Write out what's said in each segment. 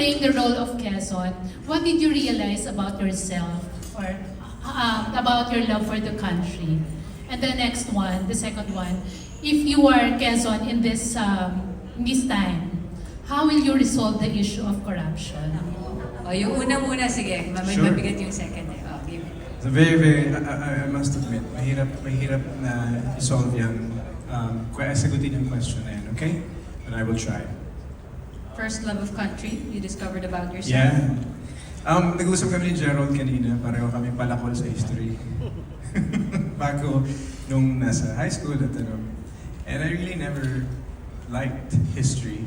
playing the role of Quezon, what did you realize about yourself or uh, about your love for the country? And the next one, the second one, if you are Quezon in this um, this time, how will you resolve the issue of corruption? O, yung una muna, sige. May Sure. mabigat yung second eh. O, give it. It's a very, very, I, I, I must admit, mahirap, mahirap na solve yan. Um, kaya sagutin yung question na yan, okay? And I will try. First love of country, you discovered about yourself. Yeah. Um, nag-usap kami ni Gerald kanina, pareho kami palakol sa history. Bago nung nasa high school at ano. And I really never liked history.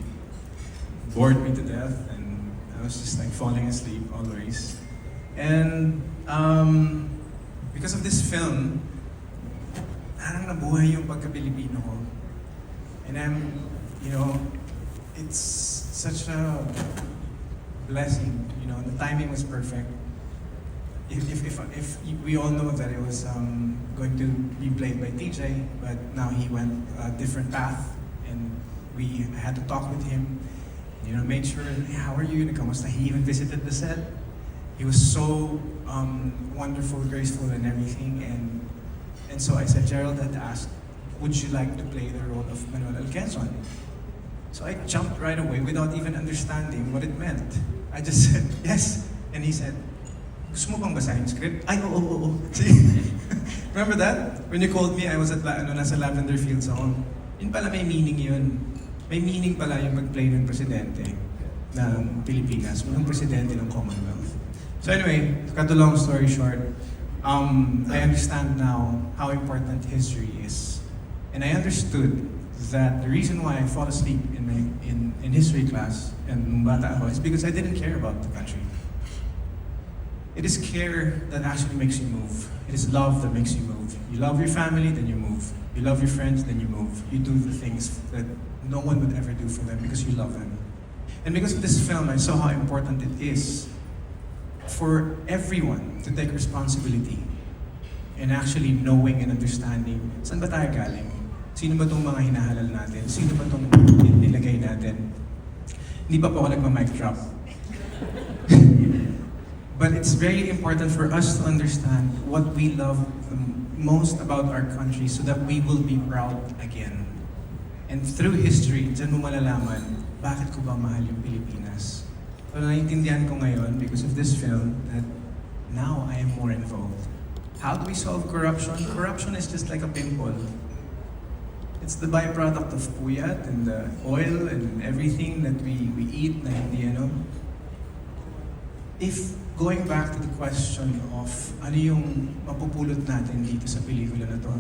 Bored me to death and I was just like falling asleep always. And um, because of this film, parang nabuhay yung pagka-Pilipino ko. And I'm, you know, it's such a blessing. You know, the timing was perfect. If, if, if, if we all know that it was um, going to be played by TJ, but now he went a different path, and we had to talk with him. You know, made sure, hey, how are you? Kamusta? He even visited the set. He was so um, wonderful, graceful, and everything. And and so I said, Gerald had asked, would you like to play the role of Manuel Alquezon? So I jumped right away without even understanding what it meant. I just said, yes. And he said, gusto mo bang basahin script? Ay, oo, oo, oo. Remember that? When you called me, I was at, la- ano, nasa Lavender Fields ako. Yun pala may meaning yun. May meaning pala yung mag-play ng presidente ng Pilipinas, ng presidente ng Commonwealth. So anyway, to cut the long story short, um, I understand now how important history is. And I understood that the reason why I fall asleep in, in, in history class and nung bata ako is because I didn't care about the country. It is care that actually makes you move. It is love that makes you move. You love your family, then you move. You love your friends, then you move. You do the things that no one would ever do for them because you love them. And because of this film, I saw how important it is for everyone to take responsibility and actually knowing and understanding saan ba? Sino ba itong mga hinahalal natin? Sino ba itong nilagay natin? Hindi pa po ako nagma-mic drop. But it's very important for us to understand what we love most about our country so that we will be proud again. And through history, dyan mo malalaman bakit ko ba mahal yung Pilipinas. So naiintindihan ko ngayon because of this film that now I am more involved. How do we solve corruption? Corruption is just like a pimple. It's the byproduct of puyat and the oil and everything that we, we eat na hindi ano. If going back to the question of ano yung mapupulot natin dito sa pelikula na to,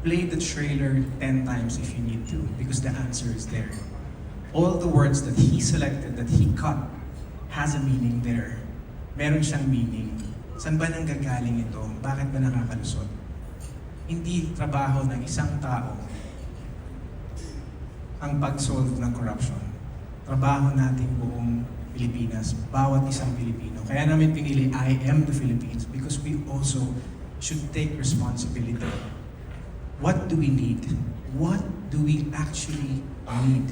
play the trailer 10 times if you need to because the answer is there. All the words that he selected, that he cut, has a meaning there. Meron siyang meaning. Saan ba nang gagaling ito? Bakit ba nakakalusot? Hindi trabaho ng isang tao ang pag-solve ng corruption. Trabaho natin buong Pilipinas, bawat isang Pilipino. Kaya namin pinili, I am the Philippines because we also should take responsibility. What do we need? What do we actually need?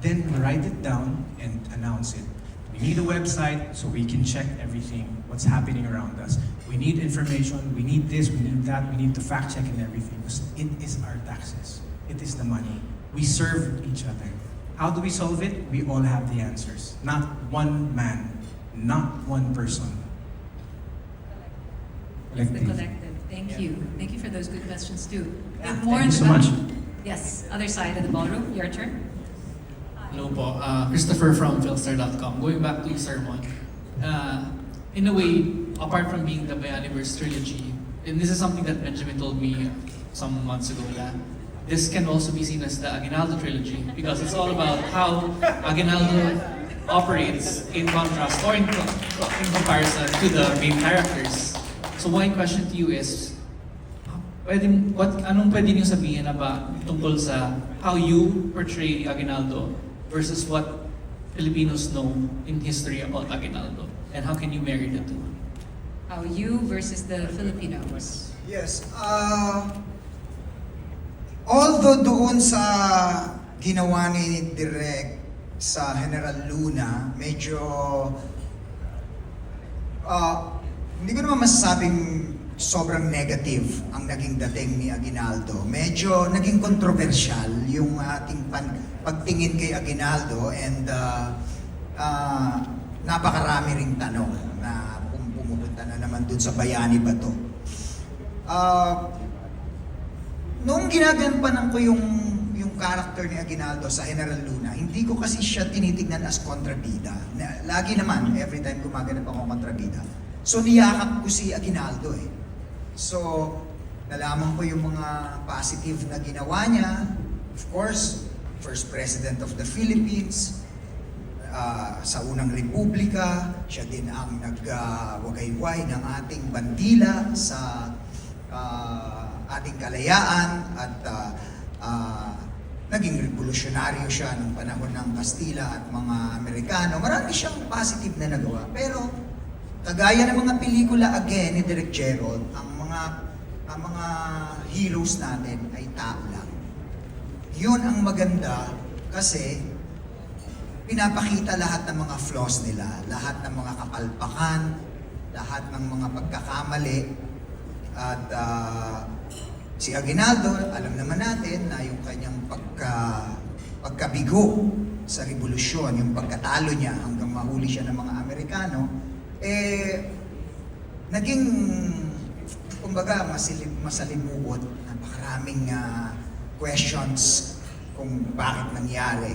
Then write it down and announce it. We need a website so we can check everything, what's happening around us. We need information, we need this, we need that, we need to fact check and everything. Because it is our taxes. It is the money. We serve each other. How do we solve it? We all have the answers. Not one man, not one person. It's the Collective. collective. Thank Yeah. you. Thank you for those good questions too. We Yeah, have more thank you the so back. much. Yes, other side of the ballroom. Your turn. Hello po, uh, Christopher from Philstar.com. Going back to Sermon, uh, in a way, apart from being the Bayaniverse trilogy, and this is something that Benjamin told me some months ago, yeah, this can also be seen as the Aguinaldo trilogy because it's all about how Aguinaldo operates in contrast or in, in comparison to the main characters. So my question to you is, pwede, what, anong pwede niyo sabihin ba tungkol sa how you portray Aguinaldo versus what Filipinos know in history about Aguinaldo? And how can you marry the two? How you versus the Filipinos. Yes. Uh, although doon sa ginawa ni Direk sa General Luna, medyo ah, hindi ko naman masasabing sobrang negative ang naging dating ni Aguinaldo. Medyo naging kontrobersyal yung ating pan- pagtingin kay Aguinaldo and ah, ah, napakarami ring tanong na pum- pumupunta na naman dun sa bayani ba to. Ah, Noong ginagampanan ko yung yung character ni Aguinaldo sa General Luna, hindi ko kasi siya tinitignan as kontrabida. Na, lagi naman, every time gumaganap ako kontrabida. So niyakap ko si Aguinaldo eh. So, nalaman ko yung mga positive na ginawa niya. Of course, first president of the Philippines, ah, sa unang republika, siya din ang nagwagayway ng ating bandila sa ah, ating kalayaan at ah, ah, naging revolusyonaryo siya nung panahon ng Kastila at mga Amerikano. Marami siyang positive na nagawa. Pero kagaya ng mga pelikula again ni Direk Gerald, ang mga ang mga heroes natin ay tao lang. Yun ang maganda kasi pinapakita lahat ng mga flaws nila, lahat ng mga kapalpakan, lahat ng mga pagkakamali. At ah, si Aguinaldo, alam naman natin na yung kanyang pagka, pagkabigo sa revolusyon, yung pagkatalo niya hanggang mahuli siya ng mga Amerikano, eh, naging, kumbaga, masilip, masalimuot, napakaraming ah, questions kung bakit nangyari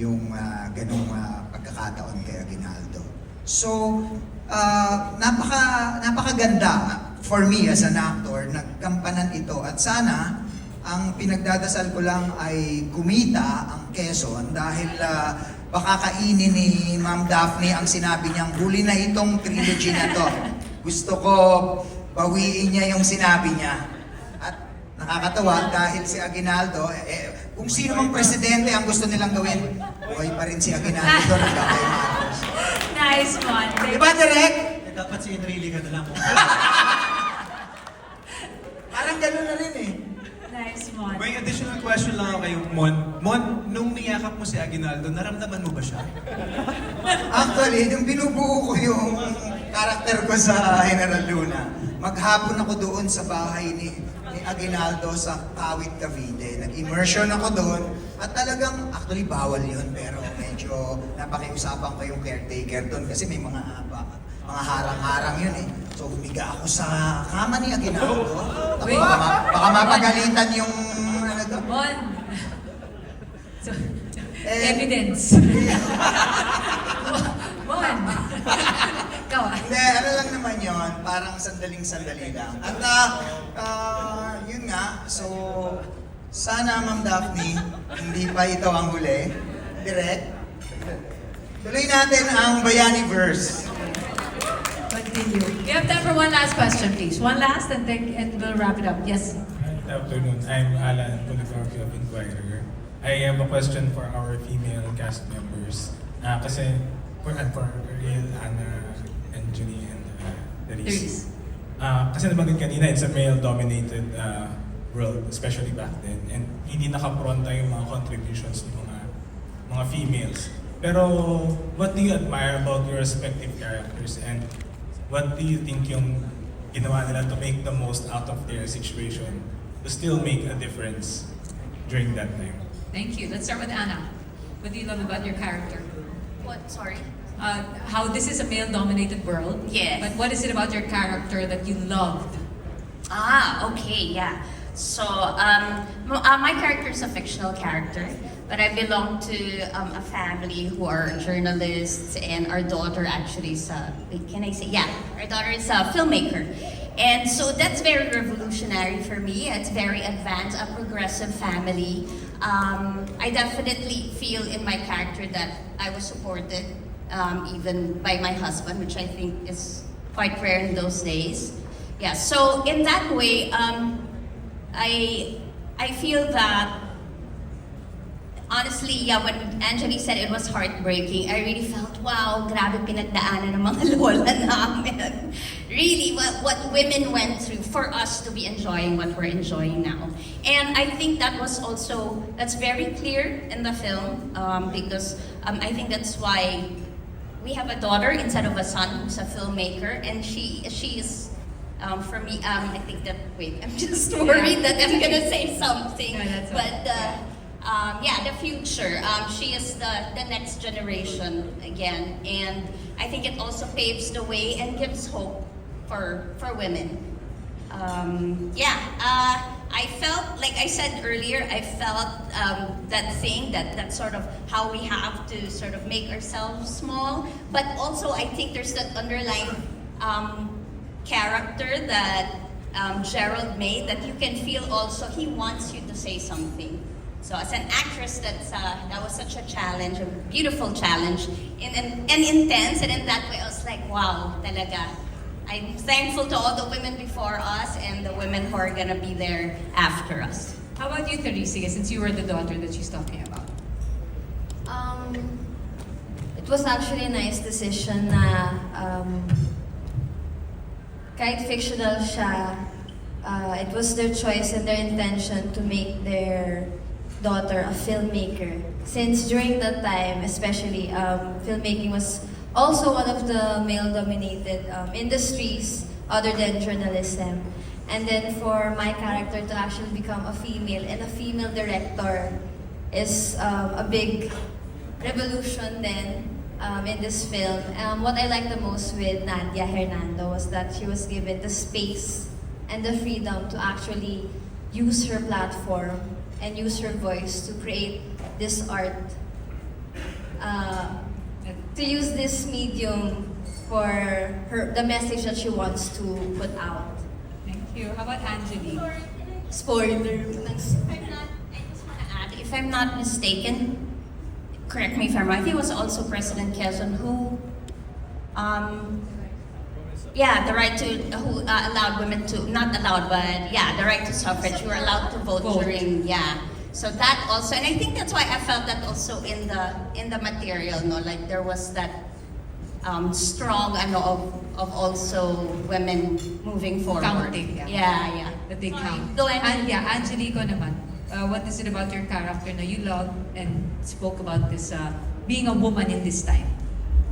yung ah, ganong ah, pagkakataon kay Aguinaldo. So, ah, napaka, napakaganda for me as an actor, nagkampanan ito at sana ang pinagdadasal ko lang ay kumita ang Quezon dahil ah, baka kainin ni Ma'am Daphne ang sinabi niyang huli na itong trilogy na to. Gusto ko bawiin niya yung sinabi niya. At nakakatawa dahil si Aguinaldo, eh, eh, kung sino mang presidente ang gusto nilang gawin, buhay pa rin si Aguinaldo doon kay Marcos. Nice one. Di ba, Direk? Eh, dapat si Enrile ka na lang. Na rin eh. Nice one. May additional question lang ako kay Mon. Mon, nung niyakap mo si Aguinaldo, naramdaman mo ba siya? Actually, nung binubuo ko yung karakter ko sa General Luna, maghapon ako doon sa bahay ni, ni Aguinaldo sa Kawit, Cavite. Nag-immersion ako doon at talagang, actually bawal yun, pero medyo napakiusapan ko yung caretaker doon kasi may mga ba, mga harang-harang yun eh. So humiga ako sa kama ni Aguinaldo. Tapos Wait. baka, baka mapagalitan yung ano to. One. So, Eh, evidence. One. Ikaw ah. Hindi, ano lang naman yon parang sandaling-sandali lang. At ah, ah, yun nga, so sana Ma'am Daphne, hindi pa ito ang huli. Direct. Tuloy natin ang Bayani verse. Continue. We have time for one last question, please. One last and then and we'll wrap it up. Yes. Good afternoon. I'm Alan Policarpio of Inquirer. I have a question for our female cast members. Ah, kasi for, and for Ariel, Anna, and Junie, and uh, Therese. Therese. Ah, kasi nabanggit kanina, it's a male-dominated uh, world, especially back then. And hindi nakapronta yung mga contributions ng mga mga females. Pero what do you admire about your respective characters and what do you think yung ginawa nila to make the most out of their situation to still make a difference during that time? Thank you. Let's start with Anna. What do you love about your character? What? Sorry. Uh, how this is a male-dominated world. Yes. But what is it about your character that you loved? Ah, okay, yeah. So, um, m- uh, my character is a fictional character, but I belong to um, a family who are journalists, and our daughter actually is a, can I say? Yeah, our daughter is a filmmaker. And so that's very revolutionary for me. It's very advanced, a progressive family. Um, I definitely feel in my character that I was supported um, even by my husband, which I think is quite rare in those days. Yeah, so in that way, um, I I feel that honestly, yeah, when Angeli said it was heartbreaking, I really felt, wow, grabe pinagdaanan ng mga lola namin. really what, what women went through for us to be enjoying what we're enjoying now. And I think that was also, that's very clear in the film um, because um, I think that's why we have a daughter instead of a son who's a filmmaker and she, she is, um, for me, um, I think that, wait, I'm just worried that I'm gonna say something. No, but, uh, um, yeah, the future. Um, she is the, the next generation again, and I think it also paves the way and gives hope for for women. Um, yeah, uh, I felt like I said earlier. I felt um, that thing that that's sort of how we have to sort of make ourselves small, but also I think there's that underlying um, character that um, Gerald made that you can feel also he wants you to say something. So as an actress, that's uh, that was such a challenge, a beautiful challenge, and, and, and intense. And in that way, I was like, wow, talaga. I'm thankful to all the women before us and the women who are gonna be there after us. How about you, Teresa, since you were the daughter that she's talking about? Um, it was actually a nice decision na um, kahit fictional siya, uh, it was their choice and their intention to make their daughter a filmmaker. Since during that time, especially, um, filmmaking was also one of the male-dominated um, industries other than journalism. And then for my character to actually become a female and a female director is um, a big revolution then um, in this film. Um, what I liked the most with Nadia Hernando was that she was given the space and the freedom to actually use her platform and use her voice to create this art. Uh, to use this medium for her the message that she wants to put out. Thank you. How about Angelique? Spoiler. If I'm not, I just want to add, if I'm not mistaken, correct me if I'm right, I think it was also President Quezon who, um, yeah, the right to, who uh, allowed women to, not allowed, but yeah, the right to suffrage, you were allowed to vote, Vote. during, yeah. So that also, and I think that's why I felt that also in the, in the material, no, like there was that um, strong, ano, of, of also women moving forward. Counting, yeah. Yeah, yeah. That they count. Go ahead. And yeah, Angelico naman. Uh, what is it about your character na you love and spoke about this uh, being a woman in this time?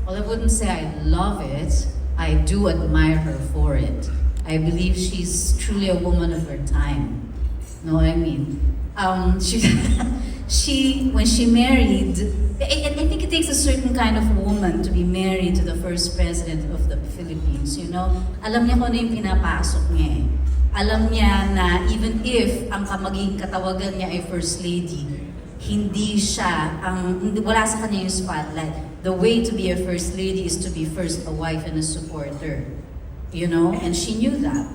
Well, I wouldn't say I love it. I do admire her for it. I believe she's truly a woman of her time. Know what I mean? Um, she, she, when she married, I, I think it takes a certain kind of woman to be married to the first president of the Philippines, you know? Alam niya kung ano yung pinapasok niya eh. Alam niya na even if ang kamaging katawagan niya ay first lady, hindi siya, ang, hindi- wala sa kanya yung spotlight. The way to be a first lady is to be first a wife and a supporter. You know? And she knew that.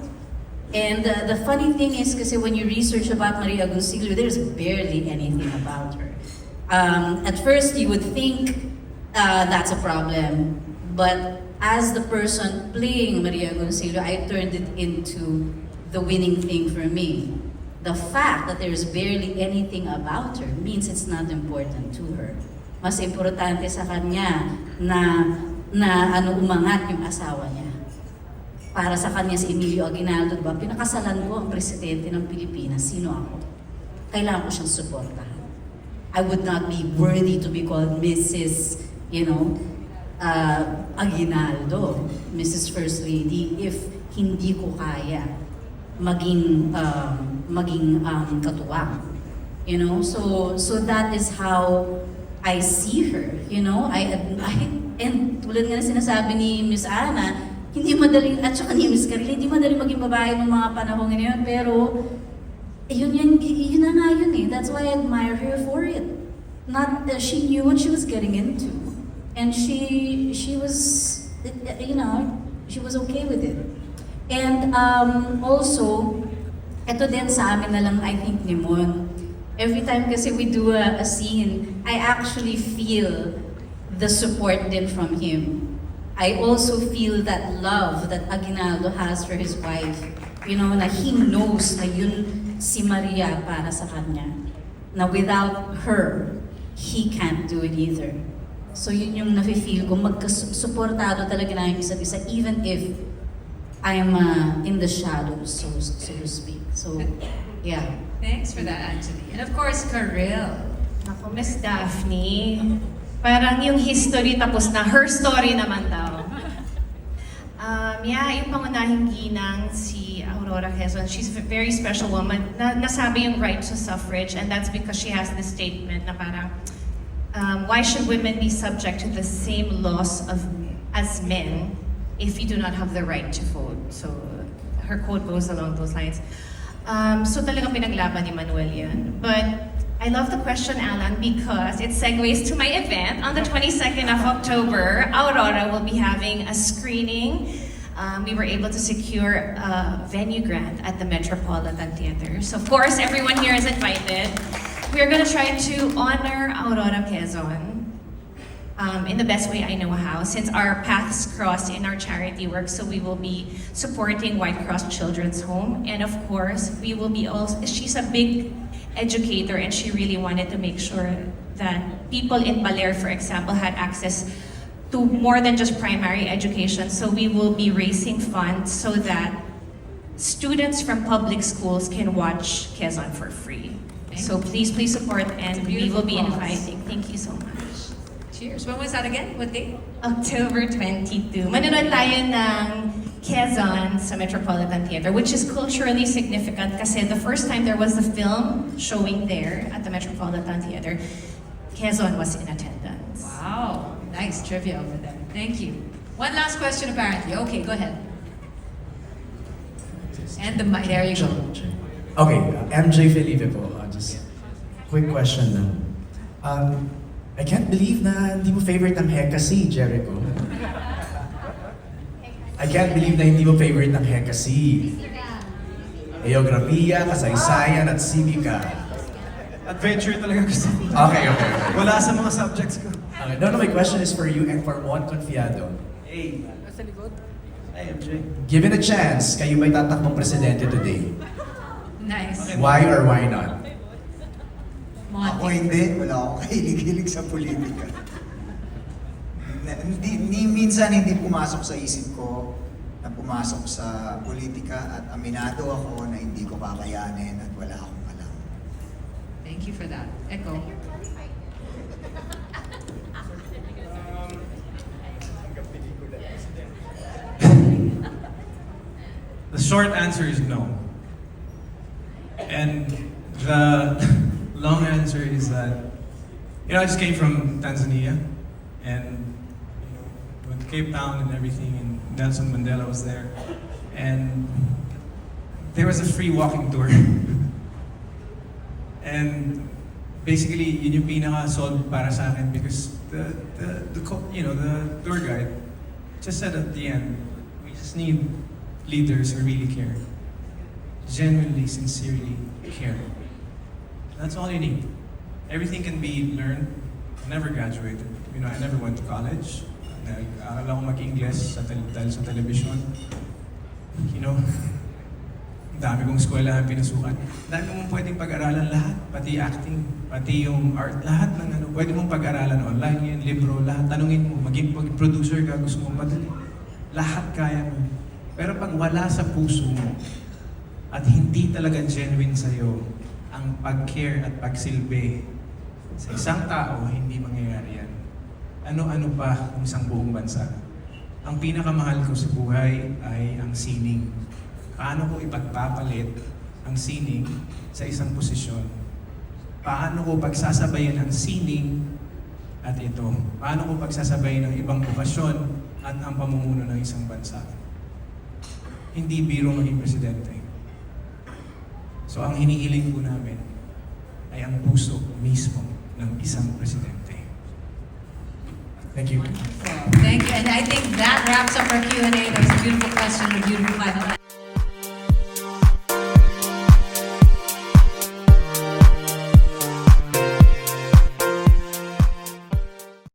And uh, the funny thing is, kasi when you research about Maria Agoncillo, there's barely anything about her. Um, at first, you would think uh, that's a problem. But as the person playing Maria Agoncillo, I turned it into the winning thing for me. The fact that there's barely anything about her means it's not important to her. Mas importante sa kanya na na ano umangat yung asawa niya para sa kanya si Emilio Aguinaldo, diba? Pinakasalan ko ang presidente ng Pilipinas. Sino ako? Kailangan ko siyang suportahan. I would not be worthy to be called Mrs. You know, uh, Aguinaldo, Mrs. First Lady, if hindi ko kaya maging um, maging um, katuwang. You know, so so that is how I see her. You know, I, I and tulad nga na sinasabi ni Miss Ana, hindi madali, at saka ni Miss Carly, hindi madali maging babae ng mga panahon ngayon, pero yun, yun, yun na nga yun eh. That's why I admire her for it. Not that she knew what she was getting into. And she, she was, you know, she was okay with it. And um, also, ito din sa amin na lang, I think, ni Mon. Every time kasi we do a, a scene, I actually feel the support din from him. I also feel that love that Aguinaldo has for his wife. You know, na he knows na yun si Maria para sa kanya. Na without her, he can't do it either. So yun yung nafe-feel ko, magkasuportado talaga na yung isa't isa, even if I'm uh, in the shadows, so so to speak. So, yeah. Thanks for that, Anthony. And of course, Karel. Ako, Miss Daphne, parang yung history tapos na, her story naman daw. Um, yeah, yung pangunahing ginang si Aurora Quezon, she's a very special woman. Na, nasabi yung right to suffrage and that's because she has this statement na parang, um, why should women be subject to the same laws of as men if you do not have the right to vote? So her quote goes along those lines. Um, so talagang pinaglaban ni Manuel yan. But I love the question, Alan, because it segues to my event on the 22nd of October. Aurora will be having a screening. Um, we were able to secure a venue grant at the Metropolitan Theater. So of course, everyone here is invited. We are going to try to honor Aurora Quezon um, in the best way I know how, since our paths crossed in our charity work. So we will be supporting White Cross Children's Home, and of course, we will be also. She's a big educator, and she really wanted to make sure that people in Baler, for example, had access to more than just primary education. So we will be raising funds so that students from public schools can watch Quezon for free. So please, please support, and we will be inviting. Thank you so much. Cheers. When was that again? What day? October 22. Manonood tayo ng Quezon sa Metropolitan Theater, which is culturally significant kasi the first time there was a film showing there at the Metropolitan Theater, Quezon was in attendance. Wow. Nice trivia over there. Thank you. One last question, apparently. Okay, go ahead. And the mic. There you go. Okay, MJ Felipe po. Uh, just quick question lang. Um, I can't believe na hindi mo favorite ang Heka si Jericho. I can't believe na hindi mo favorite ang Heka si Geografiya, kasaysayan at simika. Adventure talaga gusto ko. Okay, okay. Wala sa mga subjects ko. Okay, no, no, my question is for you and for Juan Confiado. Hey. Hey, MJ. Given a chance, kayo ba'y tatakbong presidente today? Nice. Why or why not? Ako Monty. hindi, wala akong kahilig-hilig sa politika. Na- Hindi, hindi, minsan hindi pumasok sa isip ko na pumasok sa politika at aminado ako na hindi ko kakayanin at wala akong alam. Thank you for that. Echo. The short answer is no. And the long answer is that, you know, I just came from Tanzania and, you know, went to Cape Town and everything, and Nelson Mandela was there. And there was a free walking tour. and basically, yun yung pinaka-solve para sa akin because the, the, the, you know, the tour guide just said at the end, we just need leaders who really care. Genuinely, sincerely care. That's all you need. Everything can be learned. I never graduated. You know, I never went to college. Nag-aaral ako mag-English sa tel- dahil sa television. You know, dami kong eskwela ang pinasukan. Ang dami mong pwedeng pag-aralan lahat, pati acting, pati yung art, lahat ng ano, pwede mong pag-aralan online yan, libro, lahat. Tanungin mo, maging producer ka, gusto mong madali. Lahat kaya mo. Pero pag wala sa puso mo, at hindi talaga genuine sa'yo ang pag-care at pagsilbi sa isang tao, hindi mangyayari yan. Ano-ano pa kung isang buong bansa. Ang pinakamahal ko sa buhay ay ang sining. Paano ko ipagpapalit ang sining sa isang posisyon? Paano ko pagsasabayan ang sining at ito? Paano ko pagsasabayan ang ibang okasyon at ang pamumuno ng isang bansa? Hindi biro maging presidente. So ang hinihiling po namin ay ang puso mismo ng isang presidente. Thank you. Wonderful. Thank you. And I think that wraps up our Q&A. That was a beautiful question, a beautiful final